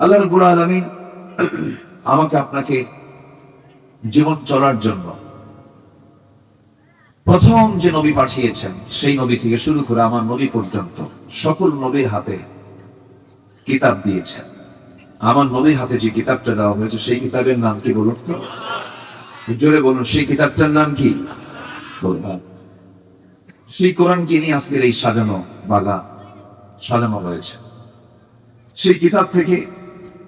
আল্লাহ রব্বুল আলামিন আমাকে আপনাকে জীবন চলার জন্য প্রথম যে নবী পাঠিয়েছেন, সেই নবী থেকে শুরু করে আমার নবী পর্যন্ত সকল নবীর হাতে কিতাব দিয়েছেন। আমার নবীর হাতে যে কিতাবটা দেওয়া হয়েছে, সেই কিতাবের নাম কি বলুন তো? জোরে বলুন, সেই কিতাবটার নাম কি? কোরআন। সেই কোরআনকে নিয়ে আজকের এই সাজানো বাগান সাজানো রয়েছে? সেই কিতাব থেকে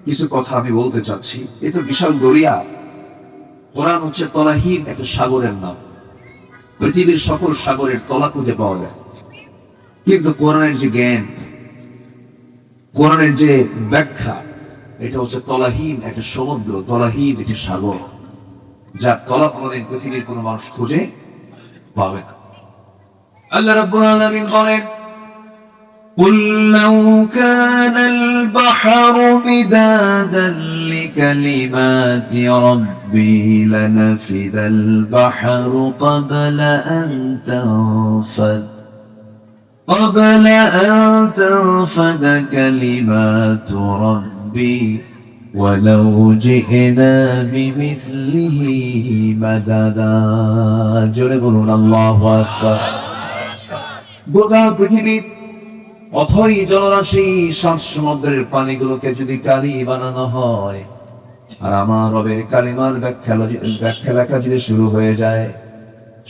কিছু কথা আমি বলতে চাচ্ছি। এ তো বিশাল দরিয়া কোরআন হচ্ছে তলাহীন একটা সাগরের নাম। পৃথিবীর সকল সাগরের তলা খুঁজে পাওয়া যায়। কিন্তু কোরআনের যে জ্ঞান, কোরআনের যে ব্যাখ্যা, এটা হচ্ছে তলাহীন একটা সমুদ্র, তলাহীন একটি সাগর যার তলা কোনোদিন পৃথিবীর কোনো মানুষ খুঁজে পাবে না। আল্লাহ রাব্বুল আলামিন বলেন قل لو كان البحر مدادا لكلمات ربي لنفذ البحر قبل أن تنفذ قبل أن تنفذ كلمات ربي ولو جئنا بمثله مددا جربنا الله أكبر গোটা পৃথিবীর অথই জলরাশি সাত সমুদ্রের পানিগুলোকে যদি কালি বানানো হয়, আর আমার রবের কালিমার ব্যাখ্যা ব্যাখ্যা লেখা যদি শুরু হয়ে যায়,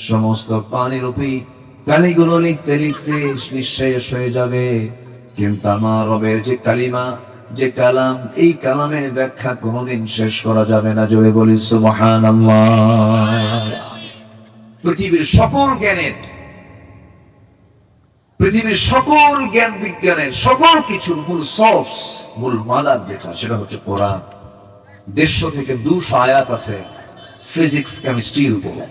সমস্ত পানির উপরই কালিগুলো লিখতে লিখতে নিঃশেষ হয়ে যাবে। কিন্তু আমার রবের যে কালিমা, যে কালাম, এই কালামের ব্যাখ্যা কোনোদিন শেষ করা যাবে না। জোরে বলি সুবহান পৃথিবীর সকল জ্ঞানের পৃথিবীর সকল জ্ঞান বিজ্ঞানের সকল কিছুর মূল সোর্স মূল মাদার যেটা, সেটা হচ্ছে কোরআন। দেড়শো থেকে দুশো আয়াত আছে ফিজিক্স কেমিস্ট্রির উপরে।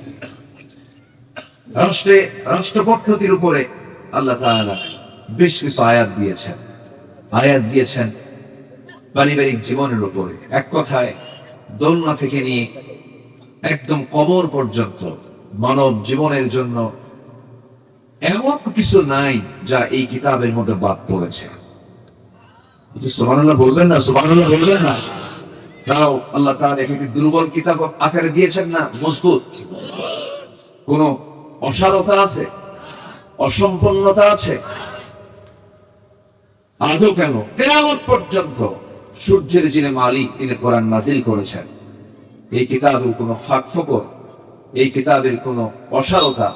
রাষ্ট্রে, রাষ্ট্র পদ্ধতির উপরে আল্লাহ তাআলা বেশ কিছু আয়াত দিয়েছেন। আয়াত দিয়েছেন পারিবারিক জীবনের উপরে। এক কথায়, দোলনা থেকে নিয়ে একদম কবর পর্যন্ত মানব জীবনের জন্য এমন কিছু নাই যা এই কিতাবের মধ্যে বাদ পড়েছে। বলবেন না বলবেন না। তাও আল্লাহ তাআলা এখানে দুর্বল কিতাব আকারে দিয়েছেন না, মজবুত। কোন অসারতা আছে? অসম্পন্নতা আছে? আজও কেন? কেয়ামত পর্যন্ত সূর্যের যিনি মালিক, তিনি কোরআন নাজিল করেছেন। এই কিতাবের কোনো ফাঁক ফকর এই কিতাবের কোনো অসারতা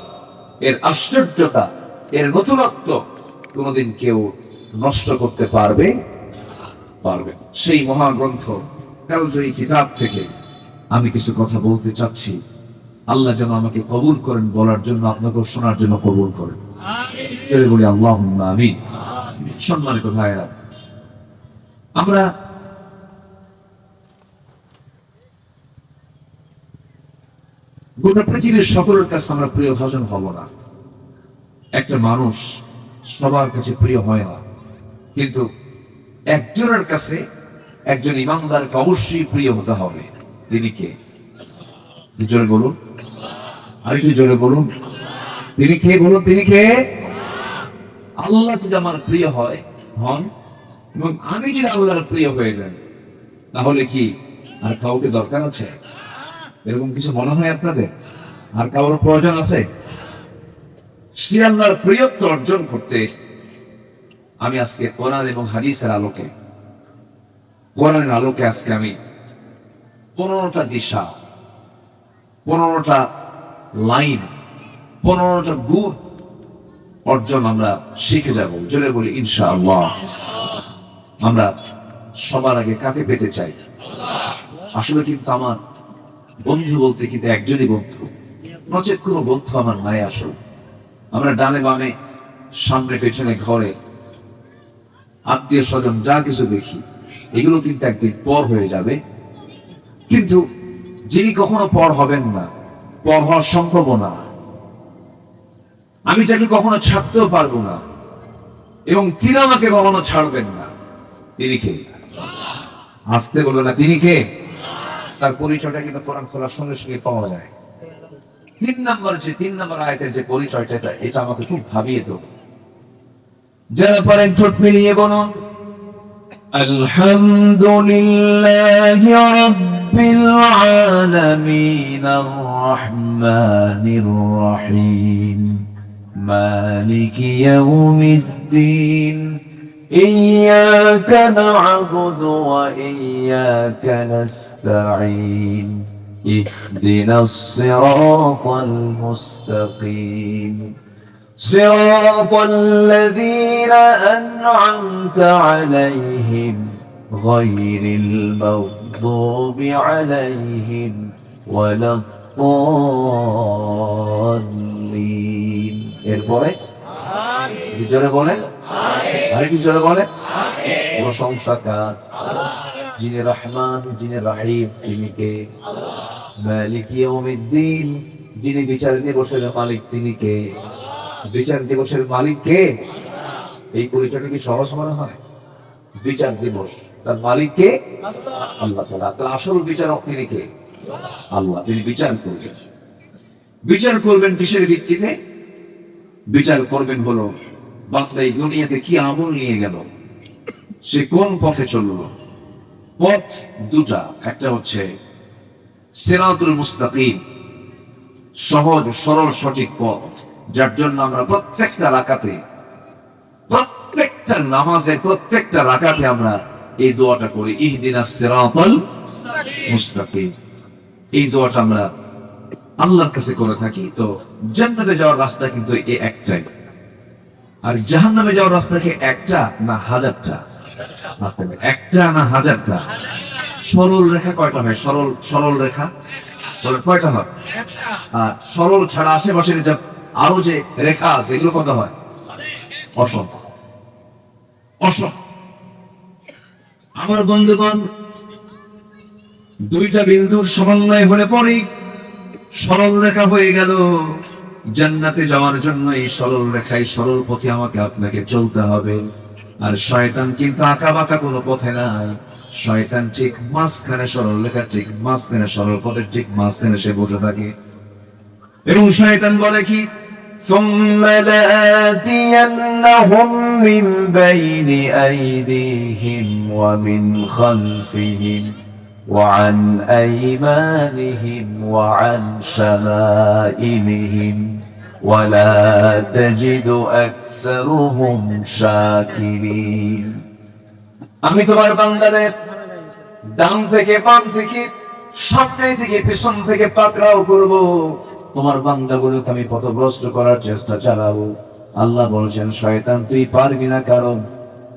এর আশ্চর্যতা এর নতুনত্ব কোনোদিন কেউ নষ্ট করতে পারবে? পারবে। সেই মহাগ্রন্থ কালজয়ী কিতাব থেকে আমি কিছু কথা বলতে চাচ্ছি। আল্লাহ যেন আমাকে কবুল করেন বলার জন্য আপনাকে শোনার জন্য কবুল করেন। বলি আল্লাহ আমি সম্মানিত ভাইয়েরা আমরা গোটা পৃথিবীর সকলের কাছে আমরা প্রিয় ভাজন হব না। একটা মানুষ সবার কাছে প্রিয় হয় না। কিন্তু একজনের কাছে একজন ইমানদারকে অবশ্যই প্রিয় হতে হবে। তিনি কে? জোরে বলুন। আরেকটু জোরে বলুন। তিনি কে? বলুন, তিনি কে? আল্লাহ যদি আমার প্রিয় হয়, হন, এবং আমি যদি আল্লাহর প্রিয় হয়ে যাই, তাহলে কি আর কাউকে দরকার আছে? এরকম কিছু মনে হয় আপনাদের? আর কারোর প্রয়োজন আছে? শ্রী আল্লাহর প্রিয়ত্ব অর্জন করতে আমি আজকে কোরআন এবং হাদিসের আলোকে, কোরআনের আলোকে আজকে আমি পনেরোটা দিশা, পনেরোটা লাইন, পনেরোটা গুণ অর্জন আমরা শিখে যাব। জোরে বলি ইনশা আল্লাহ আমরা সবার আগে কাকে পেতে চাই? আসলে কিন্তু আমার বন্ধু বলতে কিন্তু একজনই বন্ধু? নচেত কোনো বন্ধু আমার নাই আসল আমরা ডানে বামে, সামনে পেছনে ঘরে, আত্মীয় স্বজন, যা কিছু দেখি, এগুলো কিন্তু একদিন পর হয়ে যাবে। কিন্তু যিনি কখনো পর হবেন না, পর হওয়ার সম্ভব না। আমি যাকে কখনো ছাড়তেও পারব না, এবং তিনি আমাকে কখনো ছাড়বেন না। তিনি কে? আসতে বলবে না, তিনি কে? তার পরিচয়টা কিন্তু কোরআন খোলার সঙ্গে সঙ্গে পাওয়া যায় তিন নম্বর যে তিন নম্বর আয়তের যে পরিচয়টা এটা- এটা আমাকে খুব ভাবিয়ে দেব যারা পারেন ঠোঁট মিলিয়ে বলুন الحمد لله رب العالمين الرحمن الرحيم مالك يوم الدين إياك نعبد وإياك نستعين اهدنا الصراط المستقيم صراط الذين أنعمت عليهم غير المغضوب عليهم ولا الضالين এরপরে কি জোরে বলেন আরে কি জোরে বলেন? প্রশংসা কার যিনি রহমান যিনি রাহিম তিনি কে? মালিক ইয়াউমিদ্দিন। যিনি বিচার দিবসের মালিক তিনি কে? বিচার দিবসের মালিক কে? এই পরিচয়টা কি সহজ মনে হয়? বিচার দিবস। তার মালিক কে? আল্লাহ তাআলা। তার আসল বিচারক তিনি কে? আল্লাহ। তিনি বিচার করবেন। বিচার করবেন কিসের ভিত্তিতে? বিচার করবেন হলো বান্দা এই দুনিয়াতে কি আমল নিয়ে গেল? সে কোন পথে চলল? পথ দুটা। একটা হচ্ছে সেরাতুল মুস্তাকিম। সহজ, সরল, সঠিক পথ, যার জন্য আমরা প্রত্যেকটা রাকাতে, প্রত্যেকটা নামাজে, প্রত্যেকটা রাকাতে আমরা এই দোয়াটা করি, ইহদিনা সিরাতাল মুস্তাকিম। এই দোয়াটা আমরা আল্লাহর কাছে করে থাকি। তো জান্নাতে যাওয়ার রাস্তা কিন্তু এই একটাই। আর জাহান্নামে যাওয়ার রাস্তা কি একটা না হাজারটা? একটা না হাজারটা? সরল রেখা কয়টা হয়? সরল সরল রেখা? কয়টা হয়? আর সরল ছাড়া আশেপাশের যা আরও যে রেখা আছে, এগুলো কত হয়? অসংখ্য অসংখ্য আমার বন্ধুগণ, দুইটা বিন্দুর সমন্বয় হলে পরেই সরল রেখা হয়ে গেল। জান্নাতে যাওয়ার জন্য এই সরল রেখায় সরল পথে আমাকে আপনাকে চলতে হবে আর শয়তান কিন্তু আঁকা বাঁকা কোনো পথে নাই শয়তান ঠিক মাঝখানে সরল রেখা ঠিক মাঝখানে সরল পথের ঠিক মাঝখানে সে বসে থাকে এবং শয়তান বলে কি ثم لآتينهم من بين أيديهم ومن خلفهم وعن أيمانهم وعن شمائلهم ولا تجد أكثرهم شاكرين আমি তোমার বান্দাদের ডান থেকে বাম থেকে সামনে থেকে পিছন থেকে পাকড়াও করব তোমার বান্দাগুলোকে আমি পথভ্রষ্ট করার চেষ্টা চালাবো আল্লাহ বলছেন শয়তান তুই পারবি না কারণ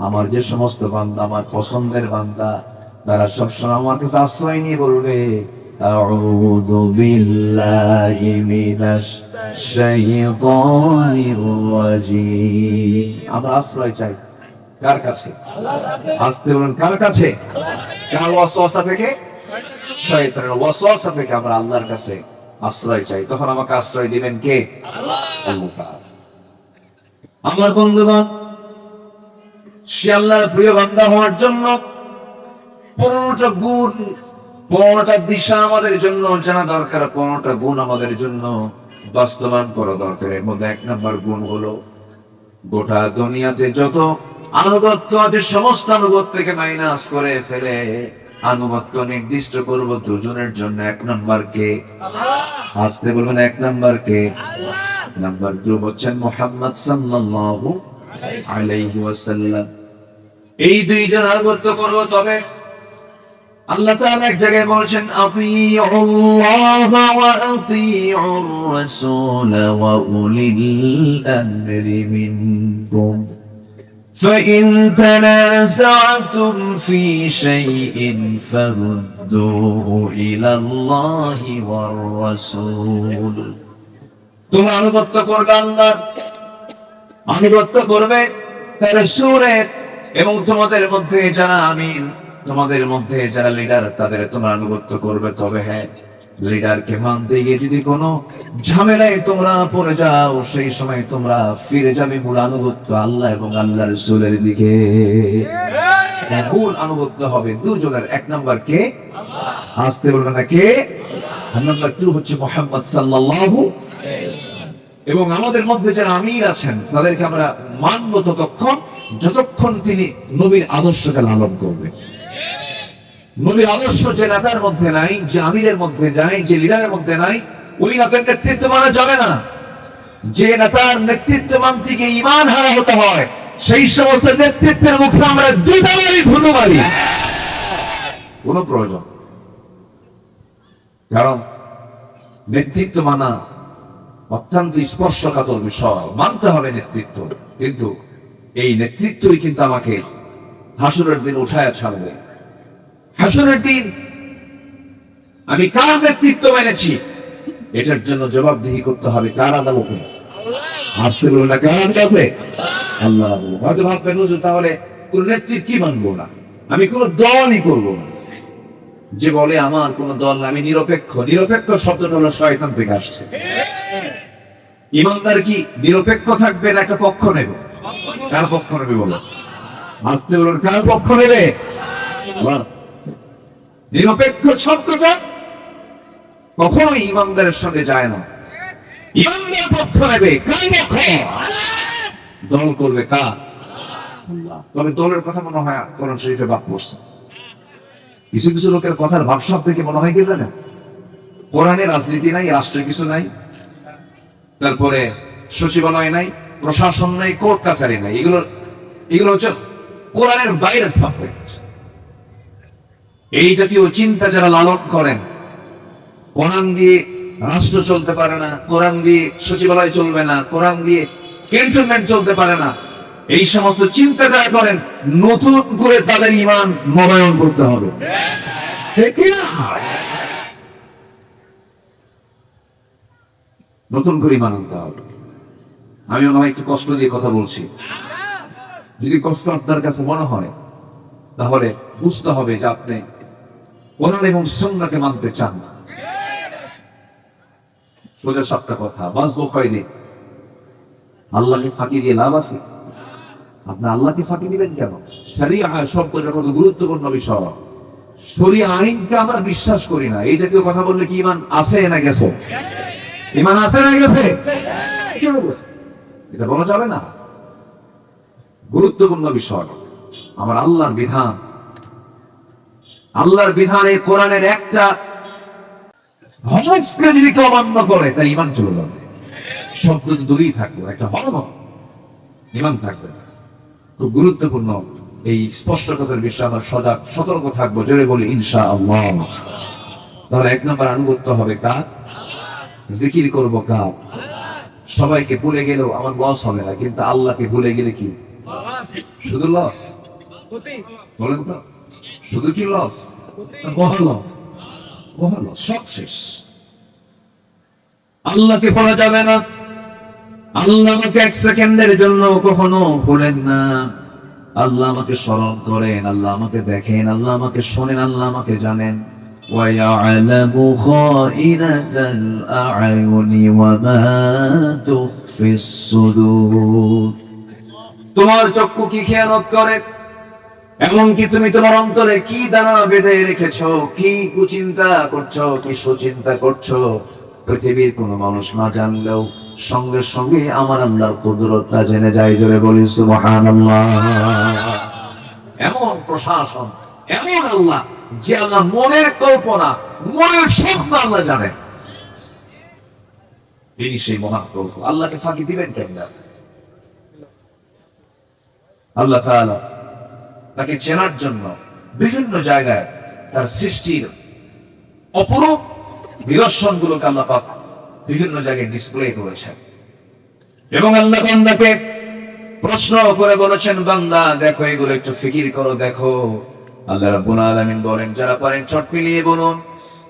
আমার যে সমস্ত বান্দা আমার পছন্দের বান্দা তারা সবসময় আমার কাছে আশ্রয় নিয়ে বলবে أعوذ بالله من الشيطان الرجيم আমরা আশ্রয় চাই কার কাছে আসতে বলেন কার কাছে কার ওয়াসওয়াসা থেকে শয়তানের ওয়াসওয়াসা থেকে আমরা আল্লাহর কাছে আশ্রয় চাই তখন আমাকে আশ্রয় দিবেন কে আল্লাহ তাআলা। আমার বন্ধুগণ সে আল্লাহর প্রিয় বান্দা হওয়ার জন্য পনেরোটা গুণ পনেরোটা দিশা আমাদের জন্য জানা দরকার পনেরোটা গুণ আমাদের জন্য। বাস্তবায়ন করা দরকার। এর মধ্যে এক নম্বর গুণ হলো গোটা দুনিয়াতে যত আনুগত্য আছে সমস্ত আনুগত্য থেকে মাইনাস করে ফেলে আনুগত্য নির্দিষ্ট করব দুজনের জন্য। এক নম্বর কে? আসতে বলবেন এক নম্বর কে? নাম্বার দু হচ্ছেন মোহাম্মদ সাল্লাল্লাহু আলাইহি ওয়াসাল্লাম। এই দুইজন আনুগত্য করব তবে আল্লাহ তাআলা এক জায়গায় বলছেন আতিউল্লাহ ওয়া আতিউর রাসূল ওয়া উলিল আমরি মিনকুম فإن تنازعتم في شيء فردوه إلى الله والرسول তোমরা আনুগত্য করবে আল্লাহর আনুগত্য করবে তার সুরের এবং তোমাদের মধ্যে যারা আমিন তোমাদের মধ্যে যারা লিডার তাদের তোমরা আনুগত্য করবে। তবে হ্যাঁ লিডারকে মানতে গিয়ে যদি কোনো ঝামেলায় তোমরা পড়ে যাও, সেই সময় তোমরা ফিরে যাবে মূল আনুগত্য আল্লাহ এবং আল্লাহ রসুলের দিকে। মূল আনুগত্য হবে দুজনের। এক নাম্বার কে? আসতে বলবে না কে? নাম্বার টু হচ্ছে মোহাম্মদ সাল্লাল্লাহু এবং আমাদের মধ্যে যারা আমির আছেন, তাদেরকে আমরা মানব ততক্ষণ, যতক্ষণ তিনি নবীর আদর্শকে লালন করবে। নবীর আদর্শ যে নেতার মধ্যে নাই, যে আমিরের মধ্যে নাই, যে লিডারের মধ্যে নাই, ওই নেতার নেতৃত্ব মানা যাবে না। যে নেতার নেতৃত্ব মানতে গিয়ে ইমান হারা হতে হয়, সেই সমস্ত নেতৃত্বের মুখে আমরা জুতা মারি, ধুলো মারি। কোন প্রয়োজন। কারণ নেতৃত্ব মানা অত্যন্ত স্পর্শকাতর বিষয়। মানতে হবে নেতৃত্ব। কিন্তু এই নেতৃত্বই কিন্তু আমাকে হাসুরের দিন উঠায় ছাড়বে। হাসুরের দিন। আমি কার নেতৃত্ব মেনেছি? এটার জন্য জবাবদিহি করতে হবে কার আদালতে আসতে বলুন না কার আল্লাহ হয়তো তাহলে কোন কি মানবো না? আমি দলই করব না। যে বলে, আমার কোন দল আমি নিরপেক্ষ। নিরপেক্ষ শব্দটা হলো শয়তান থেকে আসছে। ইমানদার কি নিরপেক্ষ থাকবে না একটা পক্ষ নেবে? কার পক্ষ নেবে বলো? আসতে বলুন, কার পক্ষ নেবে? বল। নিরপেক্ষ শব্দটা কখনোই ইমানদারের সঙ্গে যায় না। পক্ষ নেবে দল করবে কার? তবে দলের কথা মনে হয় শরীফে পড়ছে। কিছু কিছু লোকের কথার ভাবসাব থেকে মনে হয় কি জানেন কোরআনে রাজনীতি নাই রাষ্ট্রের কিছু নাই, তারপরে সচিবালয় নাই, প্রশাসন নাই, কোর্ট কাছারি নাই। এগুলো এগুলো হচ্ছে কোরআনের বাইরের সাবজেক্ট এই জাতীয় চিন্তা যারা লালন করেন, কোরআন দিয়ে রাষ্ট্র চলতে পারে না, কোরআন দিয়ে সচিবালয় চলবে না, কোরআন দিয়ে ক্যান্টনমেন্ট চলতে পারে না, এই সমস্ত চিন্তা যারা করেন, নতুন করে তাদের ইমান নবায়ন করতে হবে? নতুন করে ইমান আনতে হবে। আমি মনে একটু কষ্ট দিয়ে কথা বলছি। যদি কষ্ট আপনার কাছে মনে হয়, তাহলে বুঝতে হবে যে আপনি কোরআন এবং সন্নাকে মানতে চান। না সোজা সাতটা কথা, বাঁচবো কয়দিন? আল্লাহকে ফাঁকি দিয়ে লাভ আছে? আপনি আল্লাহকে ফাঁকি দিবেন কেন? শরিয়া শব্দটা কত গুরুত্বপূর্ণ বিষয়। আইনকে আমরা বিশ্বাস করি না। এই জাতীয় কথা বললে কি ইমান আছে না গেছে? ইমান আছে না গেছে? এটা বলা যাবে না। গুরুত্বপূর্ণ বিষয়। আমার আল্লাহর বিধান আল্লাহর বিধান কোরআনের একটা হরফকে যদি কেউ অমান্য করে, তার ইমান চলে যাবে। শব্দ দূরেই একটা হরফ ইমান থাকবে খুব গুরুত্বপূর্ণ এই বিষয়ে, আমরা সতর্ক থাকব, জোরে বলি ইনশা আল্লাহ তাহলে এক নম্বর আনুগত্য হবে কার? জিকির করব কার? সবাইকে ভুলে গেলেও আমার লস হবে না, কিন্তু আল্লাহকে ভুলে গেলে কি? শুধু লস বলেন তো। শুধু কি লস মহা লস মহা লস সব শেষ আল্লাহকে পড়া যাবে না আল্লাহ আমাকে এক সেকেন্ডের জন্য কখনো ভুলেন না আল্লাহ আমাকে স্মরণ করেন আল্লাহ আমাকে দেখেন আল্লাহ আমাকে শোনেন আল্লাহ আমাকে জানেন ويعلم خائنة الأعين وما تخفي الصدور তোমার চক্ষু কি খেয়ালত করে এমনকি তুমি তোমার অন্তরে কি দানা বেঁধে রেখেছ? কি কুচিন্তা করছ? কি সুচিন্তা করছ? পৃথিবীর কোনো মানুষ না জানলেও সঙ্গে সঙ্গে আমার আল্লাহর কুদরতটা জেনে যায়, জোরে বলি, সুবহানাল্লাহ। এমন প্রশাসন, এমন আল্লাহ যে আল্লাহ মনের কল্পনা, মনের স্বপ্ন আল্লাহ জানেন তিনি সেই মহান প্রভু। আল্লাহকে ফাঁকি দিবেন কেমন? আল্লাহ তাআলা তাকে চেনার জন্য বিভিন্ন জায়গায় তার সৃষ্টির অপরূপ নিদর্শন গুলোকে আল্লাহ পাক বিভিন্ন জায়গায় ডিসপ্লে করেছেন এবং আল্লাহ বান্দাকে প্রশ্ন করে বলেছেন বান্দা দেখো এগুলো একটু ফিকির করো দেখো আল্লাহ রাব্বুল আলামিন বলেন যারা পারেন চট মিলিয়ে বলুন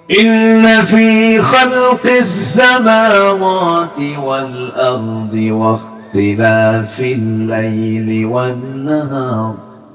إن في خلق السماوات والأرض واختلاف الليل والنهار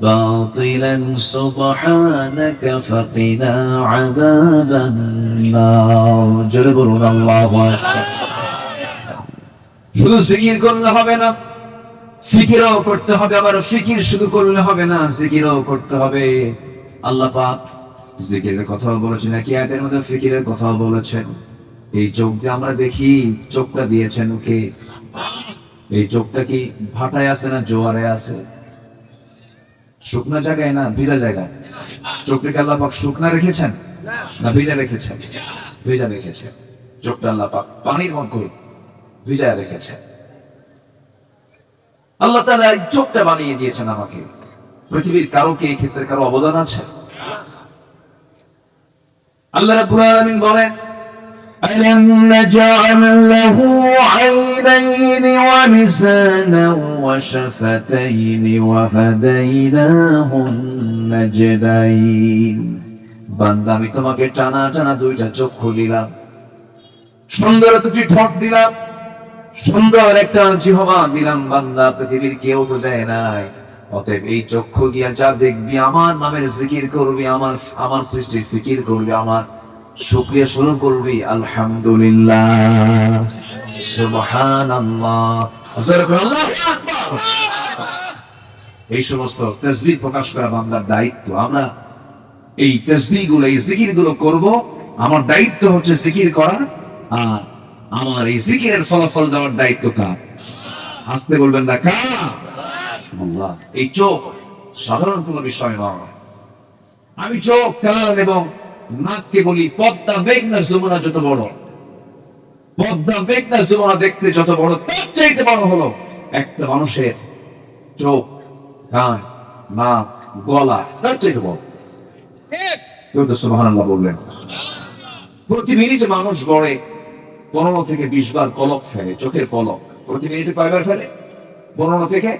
باطلا سبحانك فقنا عذاب النار جربنا الله أكبر শুধু জিকির করলে হবে না ফিকিরও করতে হবে আবার ফিকির শুধু করলে হবে না জিকিরও করতে হবে আল্লাহ পাক জিকিরের কথা বলেছেন নাকি আয়াতের মধ্যে ফিকিরের কথা বলেছেন এই চোখ দিয়ে আমরা দেখি চোখটা দিয়েছেন ওকে এই চোখটা কি ভাটায় আছে না জোয়ারে আছে শুকনা জায়গায় না ভিজা জায়গায়? চোখটাকে আল্লাহ পাক শুকনা রেখেছেন না ভিজা রেখেছেন? ভিজা রেখেছেন। চোখটা আল্লাহ পাক পানির মধ্যে ভিজায় রেখেছেন। আল্লাহ তাআলা এই চোখটা বানিয়ে দিয়েছেন আমাকে। পৃথিবীর কারও কি এই ক্ষেত্রে কারও অবদান আছে? আল্লাহ রাব্বুল আলামিন বলেন ألم نجعل له عينين ولسانا وشفتين وهديناه النجدين বান্দা আমি তোমাকে টানা টানা দুইটা চক্ষু দিলাম সুন্দর দুটি ঠোঁট দিলাম সুন্দর একটা জিহবা দিলাম বান্দা পৃথিবীর কেউ তো দেয় নাই অতএব এই চক্ষু দিয়া যা দেখবি আমার নামের জিকির করবি আমার আমার সৃষ্টির ফিকির করবি আমার শুক্রিয়া শুরু করবি, আলহামদুলিল্লাহ। এই সমস্ত তসবিহ প্রকাশ করা বান্দার দায়িত্ব। আমরা এই তসবিহগুলো এই জিকিরগুলো করব। আমার দায়িত্ব হচ্ছে জিকির করা, আর আমার এই জিকিরের ফলাফল দেওয়ার দায়িত্ব কার? হাসতে বলবেন না আল্লাহ এই চোখ সাধারণ কোনো বিষয় নয়। আমি চোখ, কান এবং নাককে বলি পদ্মা মেঘনা যমুনা যত বড়। পদ্মা মেঘনা যমুনা দেখতে যত বড় তার চাইতে বড় হলো একটা মানুষের চোখ কান নাক গলা তার চাইতে বড়। সুবহানাল্লাহ বললেন। প্রতি মিনিটে মানুষ গড়ে পনেরো থেকে বিশ বার পলক ফেলে চোখের পলক। প্রতি মিনিটে কয়বার ফেলে? পনেরো থেকে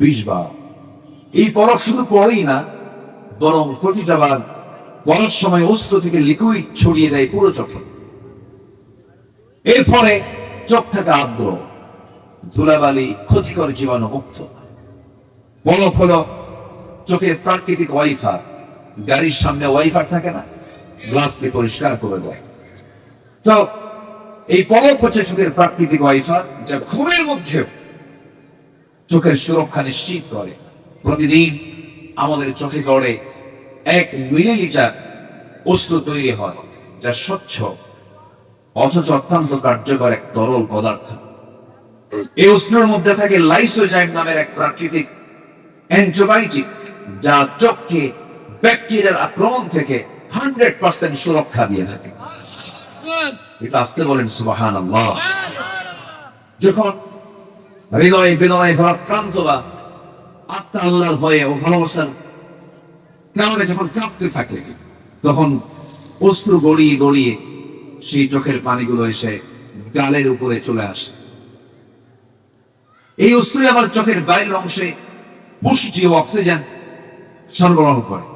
বিশ বার। এই পলক শুধু পড়েই না বরং প্রতিটা বার পড়ার সময় অস্ত্র থেকে লিকুইড ছড়িয়ে দেয় পুরো চোখে। এর ফলে চোখ থেকে আর্দ্র, ধুলাবালি, ক্ষতিকর জীবাণু মুক্ত। পলক হলো চোখের প্রাকৃতিক ওয়াইফার। গাড়ির সামনে ওয়াইফার থাকে না গ্লাস দিয়ে পরিষ্কার করে দেয়। তো এই পলক হচ্ছে চোখের প্রাকৃতিক ওয়াইফার, যা ঘুমের মধ্যেও চোখের সুরক্ষা নিশ্চিত করে। প্রতিদিন আমাদের চোখে গড়ে এক মিলিলিটার অস্ত্র তৈরি হয়, যা স্বচ্ছ, অথচ অত্যন্ত কার্যকর এক তরল পদার্থ। এই অস্ত্রের মধ্যে থাকে লাইসোজাইম নামের এক প্রাকৃতিক অ্যান্টিবায়োটিক, যা চোখকে ব্যাকটেরিয়ার আক্রমণ থেকে হান্ড্রেড পার্সেন্ট সুরক্ষা দিয়ে থাকে। এটা আসতে বলেন সুবাহান যখন হৃদয় বিনয় ভারাক্রান্ত বা আত্মা আল্লাহর ভয়ে ও ভালোবাসার কারণে যখন কাঁপতে থাকে, তখন অস্ত্র গড়িয়ে গড়িয়ে সেই চোখের পানিগুলো এসে গালের উপরে চলে আসে। এই অস্ত্রই আবার চোখের বাইরের অংশে পুষ্টি ও অক্সিজেন সরবরাহ করে।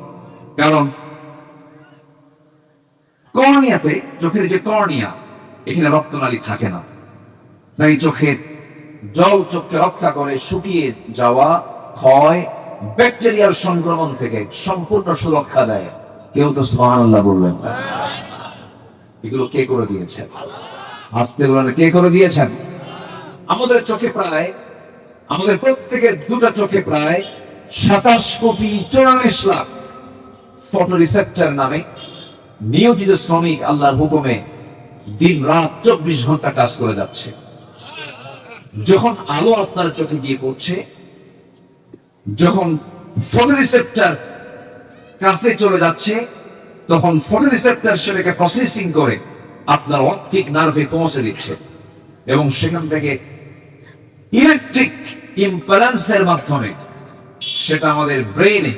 কারণ কর্নিয়াতে চোখের যে কর্নিয়া, এখানে রক্তনালী থাকে না। তাই চোখের জল চোখকে রক্ষা করে শুকিয়ে যাওয়া, ক্ষয় ব্যাকটেরিয়ার সংক্রমণ থেকে সম্পূর্ণ সুরক্ষা দেয়। কেউ তো সুবহানাল্লাহ বলবেন। এগুলো কে করে দিয়েছেন আসতে বলেন, কে করে দিয়েছেন? আমাদের চোখে প্রায়, আমাদের প্রত্যেকের দুটো চোখে প্রায় সাতাশ কোটি চৌরাল্লিশ লাখ ফটো রিসেপ্টার নামে নিয়োজিত শ্রমিক আল্লাহর হুকুমে দিন রাত চব্বিশ ঘণ্টা কাজ করে যাচ্ছে। যখন আলো আপনার চোখে গিয়ে পড়ছে যখন ফটো রিসেপ্টার কাছে চলে যাচ্ছে, তখন ফটো রিসেপ্টার সেটাকে প্রসেসিং করে, আপনার অপটিক নার্ভে পৌঁছে দিচ্ছে। এবং সেখান থেকে ইলেকট্রিক ইম্পারেন্সের মাধ্যমে সেটা আমাদের ব্রেইনে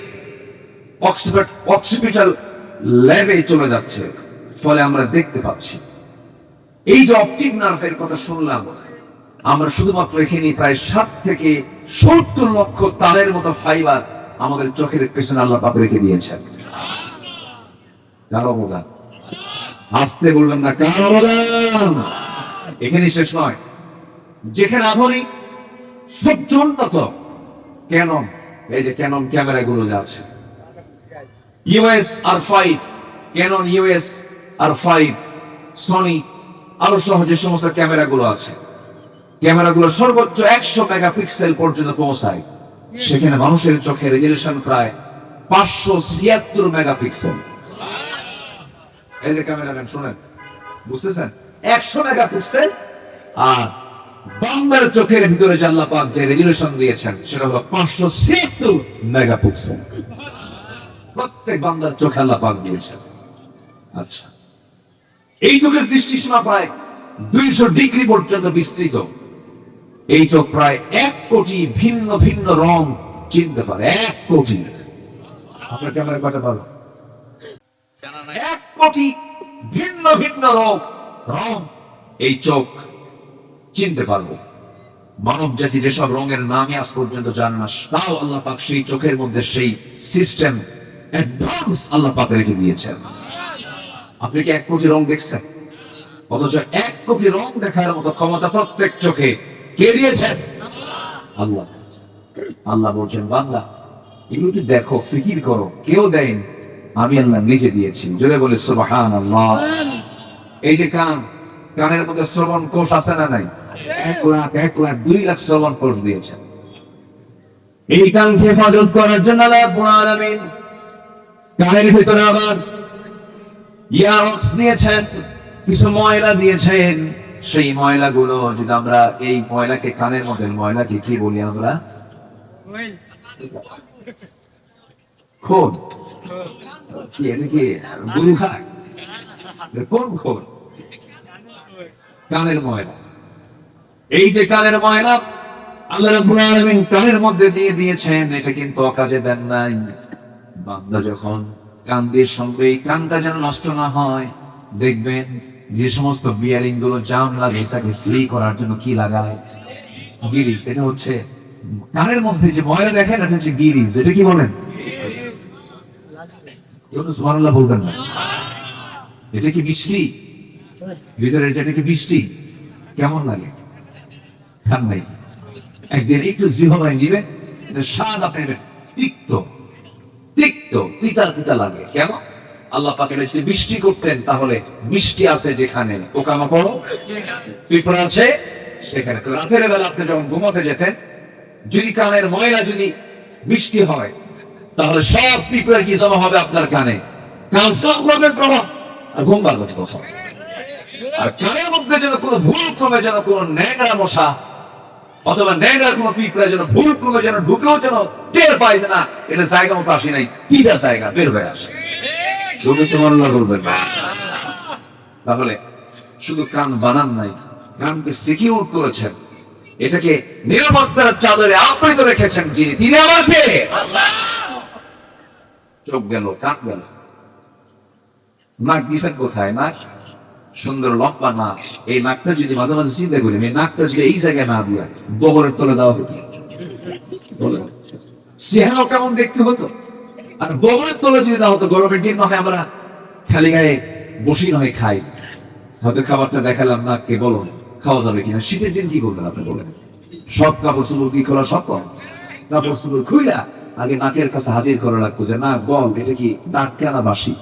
অক্সিপিটাল ল্যাবে চলে যাচ্ছে, ফলে আমরা দেখতে পাচ্ছি। এই যে অপটিক নার্ভের কথা শুনলাম আমরা শুধুমাত্র এখানে প্রায় ষাট থেকে সত্তর লক্ষ তারের মতো ফাইবার আমাদের চোখের পেছনে আল্লাহ পাক রেখে দিয়েছেন। অবদান? আসতে বলবেন না, কার অবদান? এখানে শেষ নয়। যেখানে আধুনিক সবচেয়ে উন্নত। ক্যানন, এই যে ক্যানন ক্যামেরাগুলো যা আছে। EOS R five, Canon EOS R five, Sony, আরও সহ যে সমস্ত ক্যামেরাগুলো আছে। ক্যামেরাগুলো সর্বোচ্চ একশো মেগাপিক্সেল পর্যন্ত পৌঁছায়। সেখানে মানুষের চোখে রেজলিউশন প্রায় পাঁচশো ছিয়াত্তর মেগাপিক্সেল। এই যে শোনেন। বুঝতেছেন? একশো আর বাংলার চোখের ভিতরে জাল্লা পাক যে দিয়েছেন, সেটা হলো পাঁচশো ছিয়াত্তর মেগাপিক্সেল। প্রত্যেক বান্দার চোখে আল্লাহ পাক দিয়েছেন। আচ্ছা। এই চোখের দৃষ্টিসীমা প্রায় দুইশো ডিগ্রি পর্যন্ত বিস্তৃত। এই চোখ প্রায় এক কোটি ভিন্ন ভিন্ন রং চিনতে পারে, এক কোটি। আপনার ক্যামেরা কয়টা পারো এক কোটি ভিন্ন ভিন্ন রং রং, এই চোখ চিনতে পারব। মানব জাতি যেসব রঙের নামই আজ পর্যন্ত জানে না তাও আল্লাহ পাক সেই চোখের মধ্যে সেই সিস্টেম অ্যাডভান্স আল্লাহ পাক রেখে দিয়েছেন। আপনি কি এক কোটি রং দেখছেন? অথচ এক কোটি রং দেখার মতো ক্ষমতা প্রত্যেক চোখে কে দিয়েছেন? আল্লাহ। আল্লাহ বলছেন বাংলা এগুলো কি দেখো, ফিকির করো, কেউ দেয়নি। আমি আল্লাহ নিজে দিয়েছি। জোরে বলে সুবাহান আল্লাহ এই যে কান, কানের মধ্যে শ্রবণ কোষ আছে না নাই? এক লাখ এক লাখ, দুই লাখ শ্রবণ কোষ দিয়েছেন। এই কানকে হেফাজত করার জন্য আলামিন কানের ভিতরে আবার ইয়ারক্স দিয়েছেন, কিছু ময়লা দিয়েছেন। সেই ময়লাগুলো যদি আমরা এই ময়লাকে কানের মধ্যে ময়লাকে কি বলি আমরা? খোদ কি এটা কি গরু খায়? কোন কানের ময়লা। এই যে কানের ময়লা আল্লাহ রাব্বুল আলামিন কানের মধ্যে দিয়ে দিয়েছেন এটা কিন্তু অকাজে দেন নাই। বান্দা যখন কান দিয়ে সঙ্গে এই কানটা যেন নষ্ট না হয় দেখবেন যে সমস্ত বিয়ারিংগুলো জাম লাগে, তাকে ফ্রি করার জন্য কি লাগায় গিরিজ এটা হচ্ছে কানের মধ্যে যে ময়লা দেখেন, এটা হচ্ছে এটা কি বলেন? সুবহানাল্লাহ বলবেন না। এটা কি বৃষ্টি? ভিতরে এটা কি বৃষ্টি? কেমন লাগে? খান নাই একদিন একটু জিহবাই নিবে স্বাদ আপনি নেবেন। তিক্ত তিক্ত তিতা তিতা লাগে। কেন আল্লাহ পাকে যদি বৃষ্টি করতেন, তাহলে মিষ্টি আছে যেখানে। পোকামাকড় পিঁপড়া আছে সেখানে। তো রাতের বেলা আপনি যখন ঘুমাতে যেতেন, যদি কানের ময়লা যদি বৃষ্টি হয়, তাহলে সব পিঁপড়া কি জমা হবে আপনার কানে? কান সাফ করবেন কখন আর ঘুম পারবেন কখন আর কানের মধ্যে যেন কোনো ভুল ক্রমে যেন কোনো ন্যাংরা মশা অথবা ন্যাংরা কোনো পিঁপড়া যেন ভুল ক্রমে যেন ঢুকেও যেন টের পাই না, এটা জায়গা মতো আসি নাই, তিনটা জায়গা বের হয়ে আসে। বলবেন তাহলে শুধু কান বানান নাই, কানকে সিকিউর করেছেন। এটাকে নিরাপত্তার চাদরে আবৃত রেখেছেন যিনি, তিনি চোখ গেল গেল। নাক দিছেন কোথায়? নাক? সুন্দর লম্বা নাক। এই নাকটা যদি মাঝে মাঝে চিন্তা করি, এই নাকটা যদি এই জায়গায় না দিয়া বগরের তলে দেওয়া হতো। চেহারা কেমন দেখতে হতো? আর বগরের তলে যদি দেওয়া হতো গরমের দিন নয় আমরা খালি গায়ে বসি নয় খাই। হয়তো খাবারটা দেখালাম না, কে বলো? খাওয়া যাবে কিনা? শীতের দিন কি করবেন আপনি বলেন? সব কাপড় চুপড় কি করা সব কাপড় চুপড় খুইলা আগে নাকের কাছে হাজির করা লাগতো যে, না বল এটা কি নাক কেনা বাসি?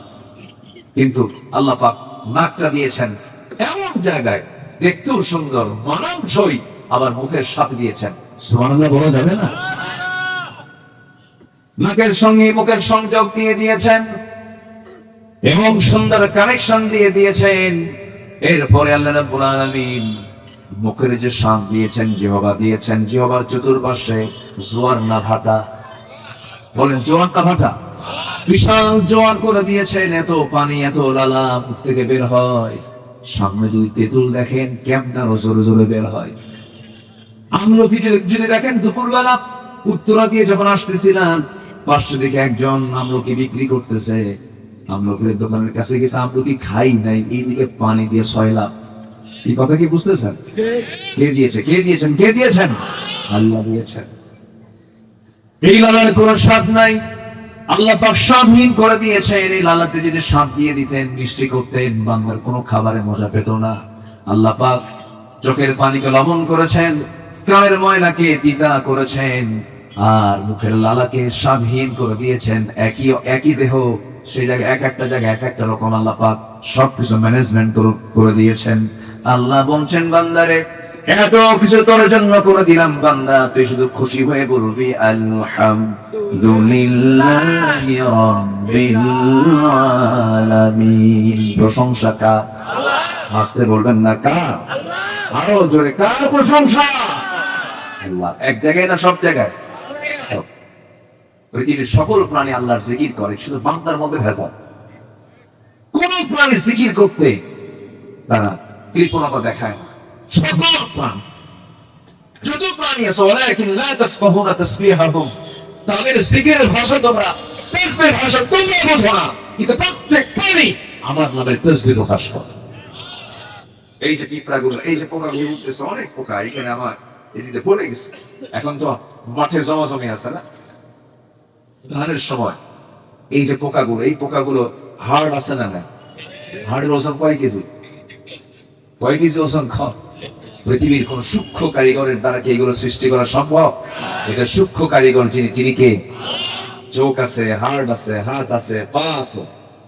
কিন্তু আল্লাহ পাক নাকটা দিয়েছেন এমন জায়গায়, দেখতেও সুন্দর, মানানসই আবার মুখের সাপ দিয়েছেন। সুবহানাল্লাহ, বলা যাবে না? নাকের সঙ্গে মুখের সংযোগ দিয়ে দিয়েছেন এবং সুন্দর কানেকশন দিয়ে দিয়েছেন। এরপরে আল্লাহ রাব্বুল আলামিন মুখের যে শান দিয়েছেন, জিহবা দিয়েছেন, জিহবার চতুর্পাশে জোয়ার না ভাটা। বলেন, জোয়ার না ভাটা। বিশাল জোয়ার করে দিয়েছেন, এত পানি, এত লালা মুখ থেকে বের হয়। সামনে যদি তেঁতুল দেখেন কেমন জোরে জোরে বের হয়। যদি যদি দেখেন, দুপুরবেলা উত্তরা দিয়ে যখন আসতেছিলাম পাশে দেখে একজন আমলকি বিক্রি করতেছে। আমলকির দোকানের কাছে গেছে, আমলকি খাই নাই, এইদিকে পানি দিয়ে সয়লাম এই কথা কি বুঝতেছেন? কে দিয়েছে? কে দিয়েছেন? কে দিয়েছেন? আল্লাহ দিয়েছেন। এই লালার কোন স্বাদ নাই। আল্লাহ পাক স্বাদহীন করে দিয়েছেন। এই লালাতে যদি স্বাদ দিয়ে দিতেন, মিষ্টি করতেন বাংলার কোনো খাবারে মজা পেত না। আল্লাহ পাক চোখের পানিকে লবণ করেছেন, কানের ময়লাকে তিতা করেছেন। আর মুখের লালাকে স্বাধীন করে দিয়েছেন। একই একই দেহ, সেই জায়গায় এক একটা জায়গায় এক একটা রকম আল্লাহ পাক সবকিছু ম্যানেজমেন্ট করে দিয়েছেন। আল্লাহ বলছেন, বান্দারে, এত কিছু তোর জন্য করে দিলাম, বান্দা, তুই শুধু খুশি হয়ে বলবি, আলহামদুলিল্লাহি রাব্বিল আলামিন। প্রশংসা কার? আসতে বলবেন না কার? আরও জোরে, কার প্রশংসা? আল্লাহ, এক জায়গায় না সব জায়গায়। পৃথিবীর সকল প্রাণী আল্লাহর জিকির করে, শুধু বান্দার মধ্যে ভেজাল। কোন প্রাণী জিকির করতে তারা কৃপণতা দেখায় না। সকল প্রাণ। যত প্রাণী আছে ওলাকিন লা তাফকাহুনা তাসবিহাহুম। তাদের জিকিরের ভাষা তোমরা, তাসবিহের ভাষা তোমরা বোঝো না, কিন্তু প্রত্যেক প্রাণী আমার নামে তাসবিহ প্রকাশ করে। এই যে পিঁপড়াগুলো, এই যে পোকাগুলো উঠতেছে, অনেক পোকা, এখানে আমার এদিকে পড়ে গেছে। এখন তো মাঠে জমা জমে আছে না? ধানের সময়। এই যে পোকাগুলো, এই পোকাগুলো হাড় আছে না না হাড়ের ওজন কয় কেজি? কয় কেজি ওজন খাও পৃথিবীর কোন সূক্ষ্ম কারিগরের দ্বারা কি এগুলো সৃষ্টি করা সম্ভব? এটা সূক্ষ্ম কারিগর যিনি, তিনি কে? চোখ আছে, হাড় আছে, হাত আছে, পা আছে।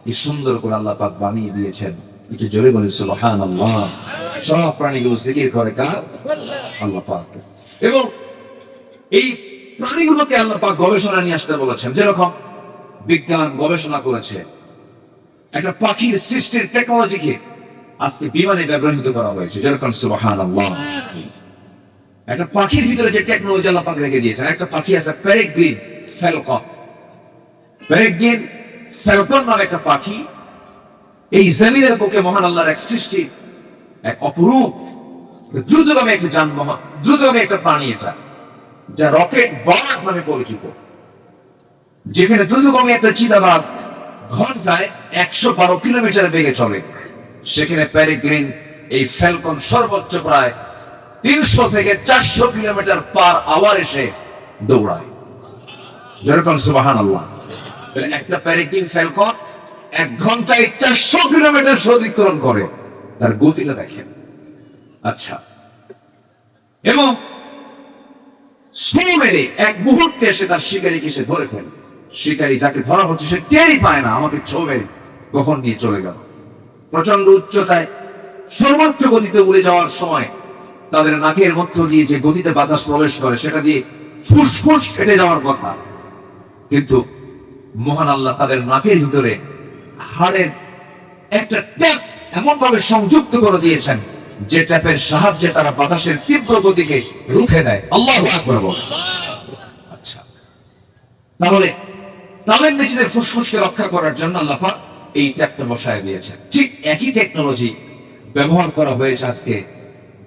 কি সুন্দর করে আল্লাহ পাক বানিয়ে দিয়েছেন। একটু জোরে বলি সুবহান আল্লাহ সব প্রাণীগুলো জিকির করে কার? আল্লাহ পাক। এবং এই প্রাণীগুলোকে আল্লাহ পাক গবেষণা নিয়ে আসতে বলেছেন। যেরকম বিজ্ঞান গবেষণা করেছে, একটা পাখির সৃষ্টির টেকনোলজিকে আজকে বিমানে ব্যবহৃত করা হয়েছে, যেরকম সুবহান আল্লাহ একটা পাখির ভিতরে যে টেকনোলজি আল্লাহ পাক রেখে দিয়েছেন, একটা পাখি আছে প্যারেগ্রিন ফ্যালকন প্যারেগ্রিন ফ্যালকন নামে একটা পাখি, এই জমিনের বুকে মহান আল্লাহর এক সৃষ্টি, এক অপরূপ, দ্রুতগামী একটা যানবাহন, দ্রুতগামী একটা প্রাণী এটা। যা রকেট বাঘ নামে পরিচিত, যেখানে দ্রুতগামী একটা চিতাবাঘ ঘন্টায় একশো বারো কিলোমিটার বেগে চলে। সেখানে প্যারিগ্রিন এই ফ্যালকন সর্বোচ্চ প্রায় তিনশো থেকে চারশো কিলোমিটার পার আওয়ার এসে দৌড়ায়। যেরকম সুবাহান আল্লাহ একটা প্যারিগ্রিন ফ্যালকন এক ঘন্টায় চারশো কিলোমিটার অতিক্রম করে। তার গতিটা দেখেন। আচ্ছা। এবং মেরে এক মুহূর্তে এসে তার শিকারীকে সে ধরে ফেলে শিকারী যাকে ধরা হচ্ছে, সে টেরই পায় না আমাকে ছবে কখন নিয়ে চলে গেল। প্রচণ্ড উচ্চতায় সর্বোচ্চ গতিতে উড়ে যাওয়ার সময় তাদের নাকের মধ্য দিয়ে যে গতিতে বাতাস প্রবেশ করে, সেটা দিয়ে ফুসফুস ফেটে যাওয়ার কথা। কিন্তু মহান আল্লাহ তাদের নাকের ভিতরে হাড়ের একটা ট্যাপ এমন ভাবে সংযুক্ত করে দিয়েছেন যে ট্যাপের সাহায্যে তারা বাতাসের তীব্র গতিকে রুখে দেয়। আল্লাহ আচ্ছা। তাহলে তাদের নিজেদের ফুসফুসকে রক্ষা করার জন্য আল্লাহ এই ট্যাপটা বসায় দিয়েছেন। ঠিক একই টেকনোলজি ব্যবহার করা হয়েছে আজকে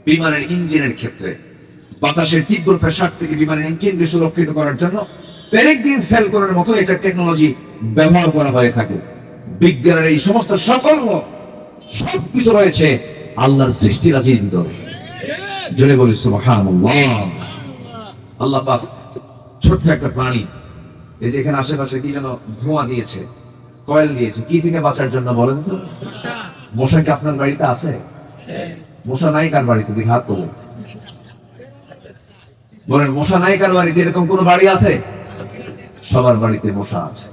বিমানের ইঞ্জিনের ক্ষেত্রে। বাতাসের তীব্র প্রেশার থেকে বিমানের ইঞ্জিনকে সুরক্ষিত করার জন্য প্যারেকদিন ফেল করার মতো এটা টেকনোলজি ব্যবহার করা হয়ে থাকে। বিজ্ঞানের এই সমস্ত সাফল্য সবকিছু রয়েছে আল্লাহর সৃষ্টি রাজির ভিতরে জোরে বলি, সুবহানাল্লাহ। আল্লাহ পাক ছোট্ট একটা প্রাণী, এই যে এখানে আশেপাশে কি যেন ধোঁয়া দিয়েছে, কয়েল দিয়েছে, কি থেকে বাঁচার জন্য বলেন তো? মশা কি আপনার বাড়িতে আছে? মশা নাই কার বাড়িতে? দেখে, হাত তোলেন বলেন, মশা নাই কার বাড়িতে? এরকম কোন বাড়ি আছে? সবার বাড়িতে মশা আছে।